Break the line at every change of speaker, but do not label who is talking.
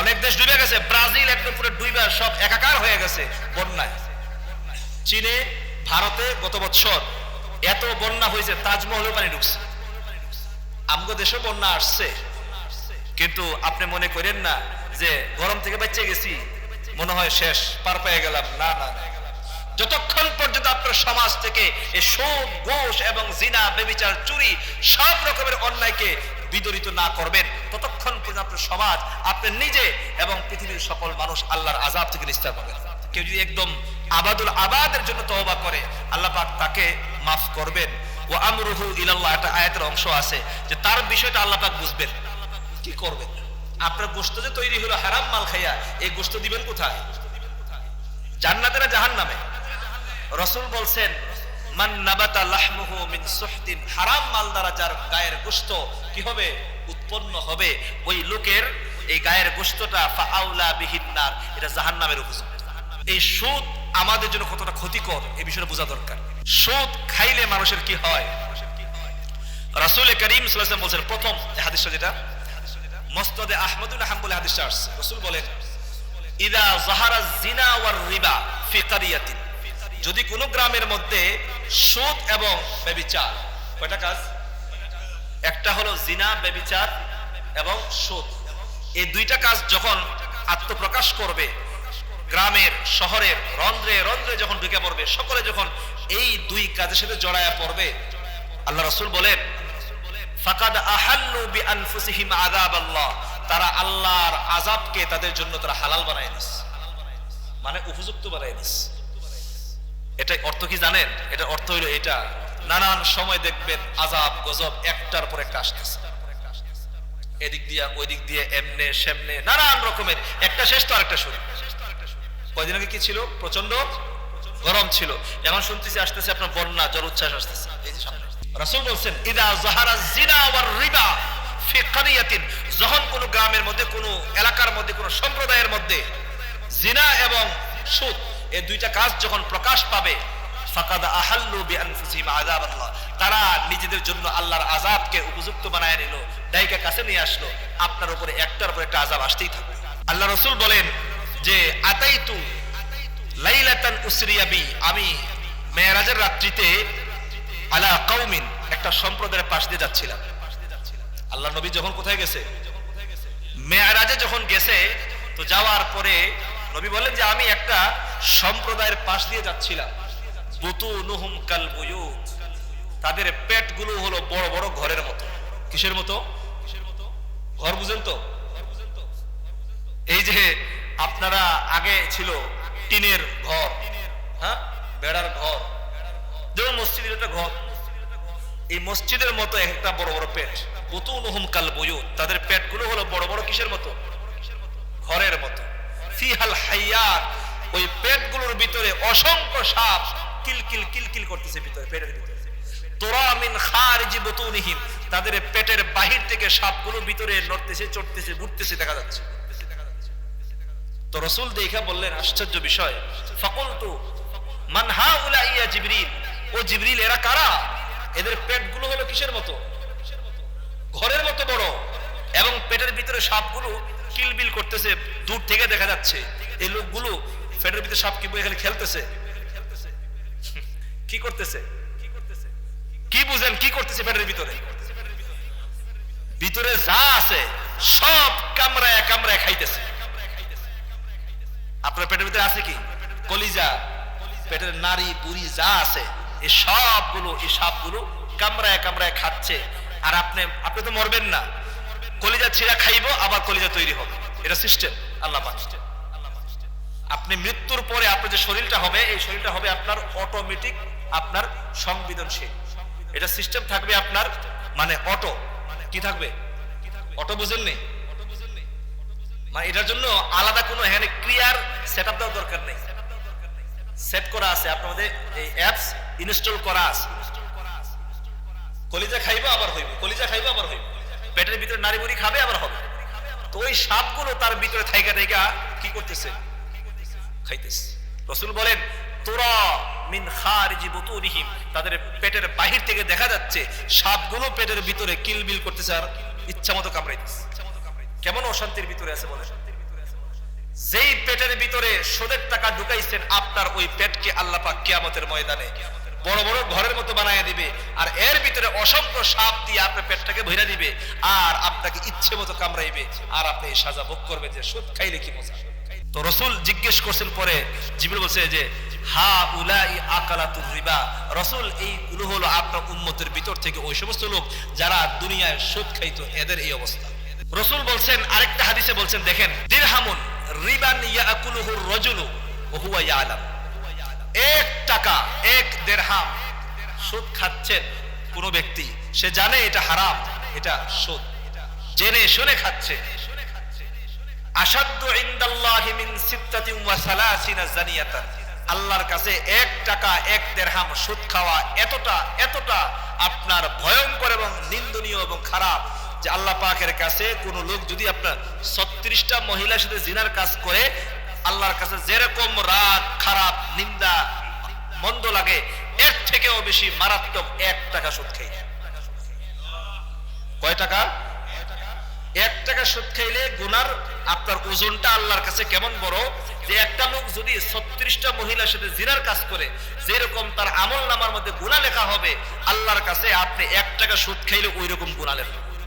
অনেক দেশ ডুবে গেছে, ব্রাজিল একদম পুরো ডুবে সব একাকার হয়ে গেছে বন্যায়। চীনে, ভারতে গত বছর এত বন্যা হয়েছে তাজমহলেও পানি ঢুকছে। আমগো দেশে বন্যা আসছে। কিন্তু আপনি মনে করেন না যে গরম থেকে বাচ্চা গেছি, মনে হয় শেষ, পার পেয়ে গেলাম। না না। যতক্ষণ পর্যন্ত আপনার সমাজ থেকে এই সুদ ঘোষ এবং জিনা বেবিচার চুরি সব রকমের অন্যায়কে বিদরিত না করবেন ততক্ষণ পর্যন্ত আপনার সমাজ আপনি নিজে এবং পৃথিবীর সকল মানুষ আল্লাহর আজাব থেকে নিস্তার পাবেন কেউ যদি একদম আবাদুল আবাদের জন্য তওবা করে, আল্লাহ পাক তাকে মাফ করবেন। ও আমরুহু ইলাল্লাহ, একটা আয়াতের অংশ আছে যে তার বিষয়টা আল্লাহ পাক বুঝবেন। কি করবেন? আপনার গোস্ত যে তৈরি হলো হারাম মাল খাইয়া, এই গোস্ত দিবেন কোথায়? জান্নাতে না জাহান্নামে? রসুল বলছেন, মান নাবাতা লাহমুহু মিন সুহতিন হারাম মাল দ্বারা যার গায়ের গোস্ত কি হবে? উৎপন্ন হবে, ওই লোকের এই গায়ের গোস্তটা ফাআউলা বিহিন্নার এটা জাহান্নামের উপযুক্ত এই সুদ আমাদের জন্য কতটা ক্ষতিকর এই বিষয়টা বোঝা দরকার। সুদ খাইলে মানুষের কি হয়? রাসূল করিম ওয়াসাল্লাম বলছেন, প্রথম যেটা, মসনদে আহমদুল রাসূল বলেন, ইদা জাহারা জিনা ওয়ার রিবা যদি কোনো গ্রামের মধ্যে সুদ এবং ব্যভিচার কয়টা কাজ? একটা হলো জিনা ব্যভিচার এবং সুদ। এই দুইটা কাজ যখন আত্মপ্রকাশ করবে, গ্রামের, শহরের, রন্ধ্রে রন্ধ্রে যখন ঢুকে পড়বে, সকলে যখন এই দুই কাজের সাথে জড়ায়া পড়বে, আল্লাহ রসুল বলেন, ফাকাদ আহাল্লু বি আনফুসিহিম আযাব আল্লাহ তারা আল্লাহর আযাবকে তাদের জন্য তারা হালাল বানায় নিস। মানে উপযুক্ত বানায় নিস। এটা অর্থ কি জানেন? এটা অর্থ হইল এটা। নানান সময় দেখবেন আজাব গজব একটার পর একটা আসতেছে। এদিক দিয়া ওই দিক দিয়ে, এমনে সেমনে, নানান রকমের। একটা শেষ তো আরেকটা শুরু। কয়দিন আগে কি ছিল? প্রচণ্ড গরম ছিল। এখন শুনতেছি আসতেছে আপনার বন্যা জল উচ্ছ্বাস আসতেছে। রাসূল বলছেন, ইদা জাহারা জিনা ওয়ার রিবা ফি যখন কোন গ্রামের মধ্যে, কোন এলাকার মধ্যে, কোন সম্প্রদায়ের মধ্যে জিনা এবং সুদ, এই দুইটা কাজ যখন প্রকাশ পাবে ফাকাদ আহাল্লু বিআনফুসিহিম আযাবাল্লাহ। তারা নিজেদের জন্য আল্লাহর আযাবকে উপযুক্ত বানায় নিল, দায়িকা কাছে নিয়ে আসলো, আপনার উপরে একটার উপর একটা আযাব আসতেই থাকবে। আল্লাহ রাসূল বলেন যে, আতাইতু লাইলাতান উসরিয়া বি, আমি মেরাজের রাত্রিতে আলা কওমিন, একটা সম্প্রদায়ের পাশ দিয়ে যাচ্ছিলাম। আল্লাহ নবী যখন কোথায় গেছে? মেয়ারাজে যখন গেছে, তো যাওয়ার পরে নবী বলেন যে, আমি একটা সম্প্রদায়ের পাশ দিয়ে যাচ্ছিলাম। বুতু নুহুম কাল বুয়ুত। তাদের পেটগুলো হলো বড় বড় ঘরের মতো। কিসের মতো? ঘর বুঝেন তো? এই যে আপনারা আগে ছিল টিনের ঘর হ্যাঁ? বেড়ার ঘর। যেমন মসজিদের একটা ঘর। এই মসজিদের মতো একটা বড় বড় পেট। বুতুনুহুম কাল বুয়ুত। তাদের পেটগুলো হলো বড় বড় কিসের মতো? ঘরের মতো। ফিহাল হাইয়াত। ওই পেটগুলোর ভিতরে অসংখ্য সাপ কিলকিল কিলকিল করতেছে ভিতরে, পেটের ভিতরে। তোরা মিন খারিজি বুতুনিহিম, তাদের পেটের বাহির থেকে সাপগুলো ভিতরে নড়তেছে, চড়তেছে দেখা যাচ্ছে। তো রসুল দেখা বললেন, আশ্চর্য বিষয়। ফকল তো মান হা ইয়া জিবরিল, ও জিবরিল এরা কারা? এদের পেটগুলো হলো কিসের মতো? ঘরের মতো বড়। এবং পেটের ভিতরে সাপগুলো কিলবিল করতেছে, দূর থেকে দেখা যাচ্ছে। এই লোকগুলো পেটের ভিতরে সাপ কি এখানে খেলতেছে। কি করতেছে? কি বুঝেন, কি করতেছে পেটের ভিতরে? ভিতরে যা আছে, সব কামড়ায় কামড়ায় খাইতেছে। আপনার পেটের ভিতরে আছে কি? কলিজা, পেটের নারী বুড়ি যা আছে এই সবগুলো এই সাপগুলো কামড়ায় কামড়ায় খাচ্ছে। আর আপনি আপনি তো মরবেন না। কলিজা ছিঁড়া খাইবো, আবার কলিজা তৈরি হবে। এটা সিস্টেম। আল্লাহ আপনি মৃত্যুর পরে আপনার যে শরীরটা হবে, এই শরীরটা হবে আপনার অটোমেটিক আপনার সংবেদনশীল। এটা সিস্টেম থাকবে আপনার মানে অটো কি থাকবে? অটো বুঝেননি মানে এটার জন্য আলাদা কোনো এখানে ক্রিয়ার সেট আপ দেওয়ার দরকার নেই। সেট করা আছে, আপনাদের এই অ্যাপস ইনস্টল করা আছে। কলিজা খাইবো আবার হইব, কলিজা খাইবো আবার হইব। পেটের ভিতরে নারী বুড়ি খাবে আবার হবে। তো ওই সাপগুলো তার ভিতরে থাইকা থাইকা কি করতেছে? খাইতেছে। রসুল বলেন, তোরা মিন খারিজি বুতুনিহিম। তাদের পেটের বাহির থেকে দেখা যাচ্ছে সাপগুলো পেটের ভিতরে কিলবিল করতেছে আর ইচ্ছা মতো কামড়াইতেছে কেমন অশান্তির ভিতরে আছে বলে যেই পেটের ভিতরে সুদের টাকা ঢুকাইছেন, আপনার ওই পেটকে আল্লাহ পাক কিয়ামতের ময়দানে বড় বড় ঘরের মতো বানায় দিবে আর এর ভিতরে অসংখ্য সাপ দিয়ে আপনার পেটটাকে ভরে দিবে আর আপনাকে ইচ্ছে মতো কামড়াইবে আর আপনি সাজা ভোগ করবেন যে, সুদ খাইলে কি মজা? তো রসুল জিজ্ঞেস করছেন পরে জিবির বলছে যে হা উলাই আকালাতুর রিবা। রসুল এইগুলো হলো আপনার উম্মতের ভিতর থেকে ওই সমস্ত লোক যারা দুনিয়ায় সুদ খাইতো, এদের এই অবস্থা। রসুল বলছেন, আরেকটা হাদিসে বলছেন, দেখেন, দিরহামুন রিবান ইয়াকুলুহুর রজুলু হুয়া ইয়ালাম। এক টাকা, এক দেড়হাম সুদ খাচ্ছেন কোন ব্যক্তি। সে জানে এটা হারাম, এটা সুদ। জেনে শুনে খাচ্ছে। আসাদ্দু ইনদাল্লাহি মিন সিত্তাতিন ওয়া সালাসিনা জানিয়াতান। আল্লাহর কাছে এক টাকা, এক দেড়হাম সুদ খাওয়া এতটা এতটা আপনার ভয়ঙ্কর এবং নিন্দনীয় এবং খারাপ যে আল্লাহ পাকের কাছে কোন লোক যদি আপনার ছত্রিশটা মহিলার সাথে জিনার কাজ করে, আল্লাহর কাছে যেরকম রাগ, খারাপ, নিন্দা, মন্দ লাগে, এর থেকেও বেশি মারাত্মক এক টাকা সুদ খাই কয় টাকা? এক টাকা সুদ খাইলে গুনার আপনার ওজনটা আল্লাহর কাছে কেমন বড়? যে একটা লোক যদি ছত্রিশটা মহিলার সাথে জিরার কাজ করে, যেরকম তার আমল নামার মধ্যে গুণা লেখা হবে, আল্লাহর কাছে আপনি এক টাকা সুদ খাইলে ওই রকম গুণা লেখা